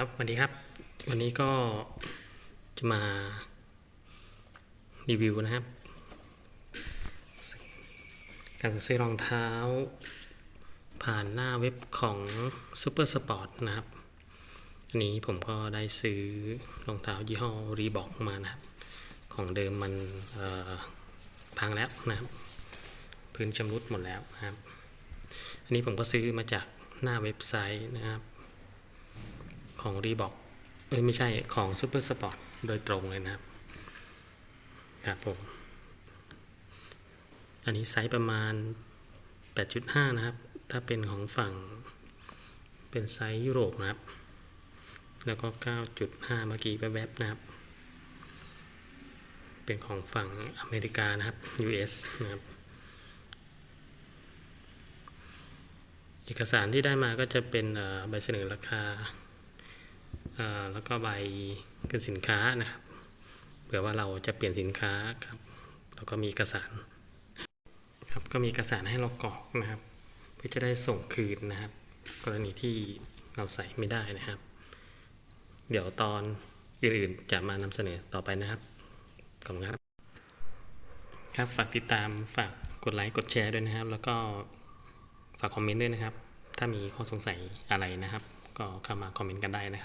ครับสวัสดีครับ วันนี้ก็จะมารีวิวนะครับ การสั่งซื้อรองเท้า ผ่านหน้าเว็บของ Super Sport นะครับ อันนี้ผมก็ได้ซื้อรองเท้ายี่ห้อรีบอกมานะครับ ของเดิมมันพังแล้วนะครับ พื้นชำรุดหมดแล้วนะครับ อันนี้ผมก็ซื้อมาจากหน้าเว็บไซต์นะครับ ของรีบอกเอ้ยไม่ใช่ของ Super Sport โดยตรงเลยนะครับ ครับผม อันนี้ไซส์ประมาณ 8.5 นะครับ ถ้าเป็นของฝั่งเป็นไซส์ยุโรปนะครับ แล้วก็ 9.5 เมื่อกี้แวบๆนะครับ เป็นของฝั่งอเมริกานะครับ US นะครับเอกสารที่ได้มาก็จะเป็นใบเสนอราคา แล้วก็ใบขึ้นสินค้านะครับเผื่อว่าเราจะเปลี่ยนสินค้าครับแล้วก็มีเอกสารครับก็มีเอกสารให้เรากรอกนะครับ เพื่อจะได้ส่งคืนนะครับ กรณีที่เราใส่ไม่ได้นะครับ เดี๋ยวตอนอื่นๆจะมานำเสนอต่อไปนะครับขอบคุณครับครับฝากติดตามฝากกดไลค์กดแชร์ด้วยนะครับ แล้วก็ฝากคอมเมนต์ด้วยนะครับ ถ้ามีข้อสงสัยอะไรนะครับ ก็เข้ามาคอมเมนต์กันได้นะครับ